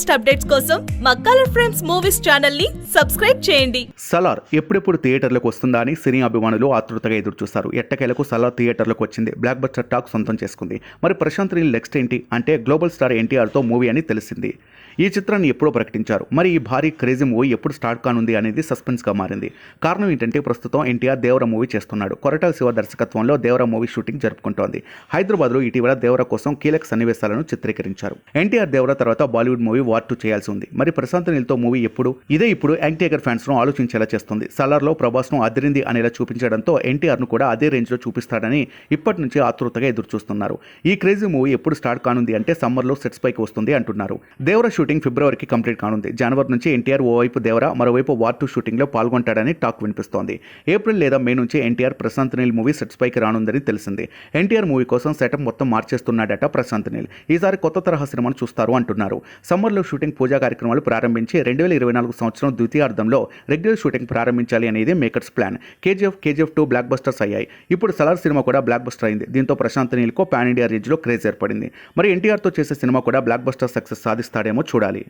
Latest updates కోసం మా colour frames movies ఛానల్ని సబ్స్క్రైబ్ చేయండి. సలార్ ఎప్పుడెప్పుడు థియేటర్లకు వస్తుందా అని సినీ అభిమానులు ఆతృతగా ఎదురు చూస్తారు ఎట్టకేలకు సలార్ థియేటర్లకు వచ్చింది. బ్లాక్ బస్టర్ టాక్ సొంతం చేసుకుంది. మరి ప్రశాంత్ నీల్ నెక్స్ట్ ఏంటి? అంటే గ్లోబల్ స్టార్ ఎన్టీఆర్తో మూవీ అని తెలిసింది. ఈ చిత్రాన్ని ఎప్పుడో ప్రకటించారు. మరి ఈ భారీ క్రేజీ మూవీ ఎప్పుడు స్టార్ట్ కానుంది అనేది సస్పెన్స్గా మారింది. కారణం ఏంటంటే ప్రస్తుతం ఎన్టీఆర్ దేవర మూవీ చేస్తున్నాడు. కొరటాల శివ దర్శకత్వంలో దేవర మూవీ షూటింగ్ జరుపుకుంటోంది. హైదరాబాద్లో ఇటీవల దేవర కోసం కీలక సన్నివేశాలను చిత్రీకరించారు. ఎన్టీఆర్ దేవర తర్వాత బాలీవుడ్ మూవీ వార్ టూ చేయాల్సి ఉంది. మరి ప్రశాంత్ నీల్తో మూవీ ఎప్పుడు? ఇదే ఇప్పుడు యంగ్ ఫ్యాన్స్ను ఆలోచించేలా చేస్తుంది. సలార్లో ప్రభాస్ను అదిరింది అనేలా చూపించడంతో ఎన్టీఆర్ను కూడా అదే రేంజ్లో చూపిస్తాడని ఇప్పటి నుంచి ఆతృతగా ఎదురు చూస్తున్నారు ఈ క్రేజీ మూవీ ఎప్పుడు స్టార్ట్ కానుంది అంటే సమ్మర్లో సెట్స్ పైకి వస్తుంది అంటున్నారు. దేవర షూటింగ్ ఫిబ్రవరికి కంప్లీట్ కానుంది. జనవరి నుంచి ఎన్టీఆర్ ఓవైపు దేవర మరోవైపు వార్ టూ షూటింగ్లో పాల్గొంటాడని టాక్ వినిపిస్తోంది. ఏప్రిల్ లేదా మే నుంచి ఎన్టీఆర్ ప్రశాంత్ నీల్ మూవీ సెట్స్ పైకి రానుందని తెలిసింది. ఎన్టీఆర్ మూవీ కోసం సెటప్ మొత్తం మార్చేస్తున్నాడట ప్రశాంత్ నీల్. ఈసారి కొత్త తరహా సినిమాను చూస్తారు అంటున్నారు. సమ్మర్లో షూటింగ్ పూజా కార్యక్రమాలు ప్రారంభించి రెండు వేల ఇరవై నాలుగు సంవత్సరం ద్వితీయార్థంలో రెగ్యులర్ షూటింగ్ ప్రారంభించాలి అనేది makers plan. KGF KGF two blockbusters అయ్యాయి. ఇప్పుడు సలార్ సినిమా కూడా బ్లాక్ బస్టర్ అయింది. దీంతో ప్రశాంత్ నీల్కో పాన్ ఇండియా రేంజ్లో క్రేజ్ ఏర్పడింది. మరి ఎన్టీఆర్తో చేసే సినిమా కూడా బ్లాక్ బస్టర్ సక్సెస్ సాధిస్తాడేమో చూడాలి.